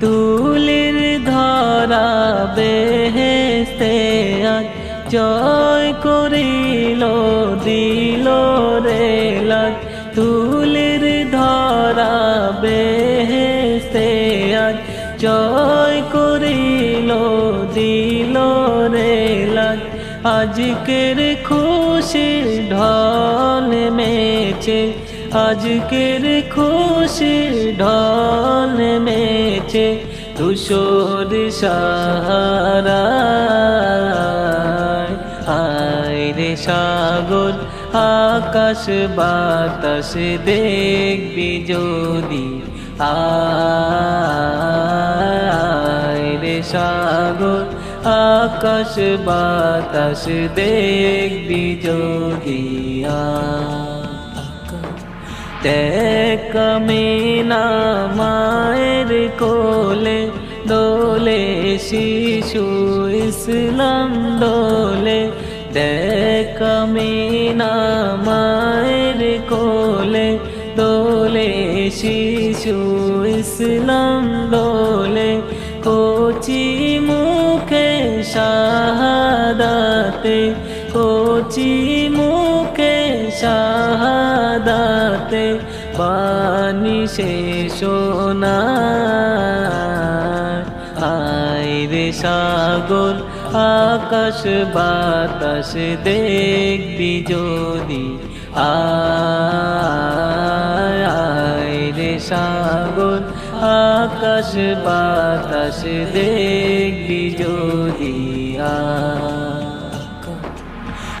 তুলির ধরা বেহেস্তে জয় করিল, দিল রে লাগ তুলির ধরা বেহেস্তে জয় করিল, দিল রে লাগ আজকের খুশি ঢল মেছে আজকের খুশি ঢল মেছে তুষর সাহারা। আয় রে সাগর, আকাশ বাতাস দেখবি যদি। আয় রে সাগর, আকাশ বাতাস দেখবি যদি। কমিনা মায়ের কোলে দোলে শিশু ইসলাম দোলে। কমিনা মায়ের কোলে দোলে শিশু ইসলাম দোলে। কোচি মুখে শাহাদাতে, কোচি মুখে শাহাদাতে পানি সোনা আয় রে সাগর, আকাশ বাতাস দেখবি যদি। আয় রে সাগর, আকাশ বাতাস দেখবি যদি। আয়।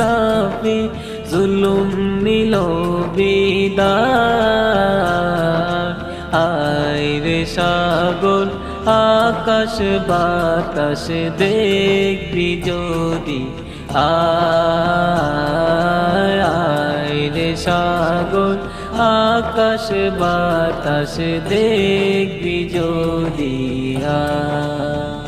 বেইনসাফি জুলুম নিল বিদার। আয় রে সাগর, আকাশ বাতাস দেখবি যদি আয় রে সাগর, আকাশ বাতাস দেখবি যদি আয়